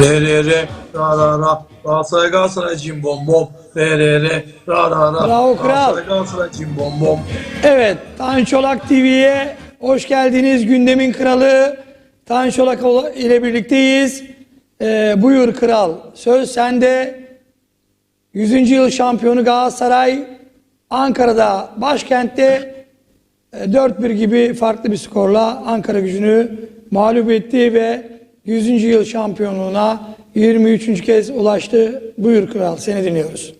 Re re re ra ra ra Galatasaray Galatasaray cim bom bom Re re re ra ra ra Bravo, kral. Galatasaray Galatasaray cim bom bom Evet, Tan Çolak TV'ye hoş geldiniz. Gündemin kralı Tan Çolak ola- ile birlikteyiz. Ee, buyur kral, söz sende. 100. yıl şampiyonu Galatasaray Ankara'da, başkentte e, 4-1 gibi farklı bir skorla Ankara gücünü mağlup etti ve 100. yıl şampiyonluğuna 23. kez ulaştı. Buyur kral, seni dinliyoruz.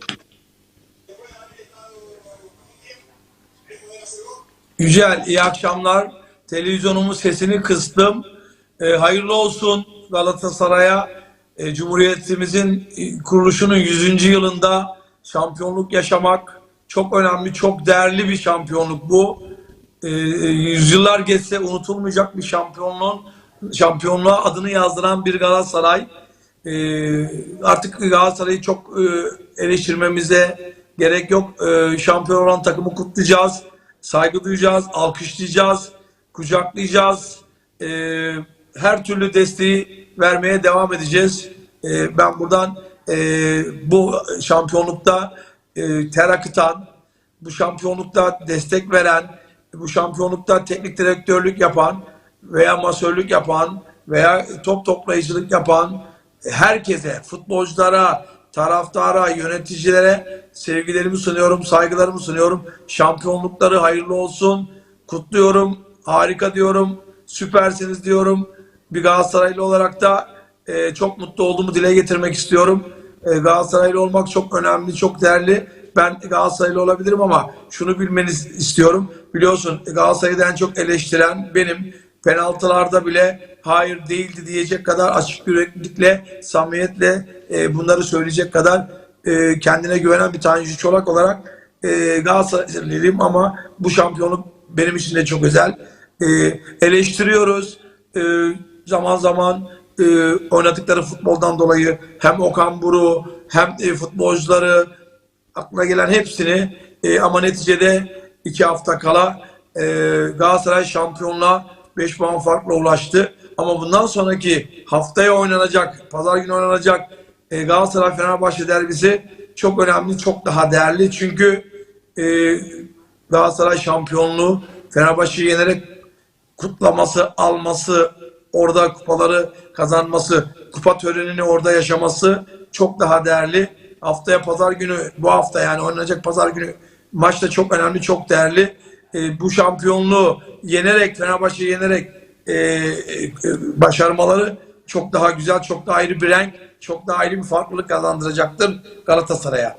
Yücel iyi akşamlar. Televizyonumun sesini kıstım. Ee, hayırlı olsun Galatasaray'a. Ee, Cumhuriyetimizin e, kuruluşunun 100. yılında şampiyonluk yaşamak çok önemli, çok değerli bir şampiyonluk bu. Ee, yüzyıllar geçse unutulmayacak bir şampiyonluğun şampiyonluğa adını yazdıran bir Galatasaray. Ee, artık Galatasaray'ı çok e, eleştirmemize gerek yok. Ee, şampiyon olan takımı kutlayacağız. Saygı duyacağız, alkışlayacağız, kucaklayacağız. Ee, her türlü desteği vermeye devam edeceğiz. Ee, ben buradan e, bu şampiyonlukta e, ter akıtan, bu şampiyonlukta destek veren, bu şampiyonlukta teknik direktörlük yapan veya masörlük yapan veya top toplayıcılık yapan herkese, futbolculara, taraftara, yöneticilere sevgilerimi sunuyorum, saygılarımı sunuyorum. Şampiyonlukları hayırlı olsun. Kutluyorum. Harika diyorum. Süpersiniz diyorum. Bir Galatasaraylı olarak da e, çok mutlu olduğumu dile getirmek istiyorum. E, Galatasaraylı olmak çok önemli, çok değerli. Ben Galatasaraylı olabilirim ama şunu bilmeniz istiyorum. Biliyorsun Galatasaray'ı en çok eleştiren benim. Penaltılarda bile hayır değildi diyecek kadar açık yüreklilikle, samimiyetle e, bunları söyleyecek kadar e, kendine güvenen bir Tanju Çolak olarak e, Galatasaraylıyım ama bu şampiyonluk benim için de çok özel. E, eleştiriyoruz. E, zaman zaman e, oynadıkları futboldan dolayı hem Okan Buru hem e, futbolcuları aklına gelen hepsini e, ama neticede iki hafta kala e, Galatasaray şampiyonluğa 5 puan farkla ulaştı. Ama bundan sonraki haftaya oynanacak, pazar günü oynanacak e, Galatasaray Fenerbahçe derbisi çok önemli, çok daha değerli. Çünkü e, Galatasaray şampiyonluğu Fenerbahçe'yi yenerek kutlaması, alması, orada kupaları kazanması, kupa törenini orada yaşaması çok daha değerli. Haftaya pazar günü, bu hafta yani oynanacak pazar günü maç da çok önemli, çok değerli. E, bu şampiyonluğu yenerek, Fenerbahçe'yi yenerek e, e, başarmaları çok daha güzel, çok daha ayrı bir renk, çok daha ayrı bir farklılık kazandıracaktır Galatasaray'a.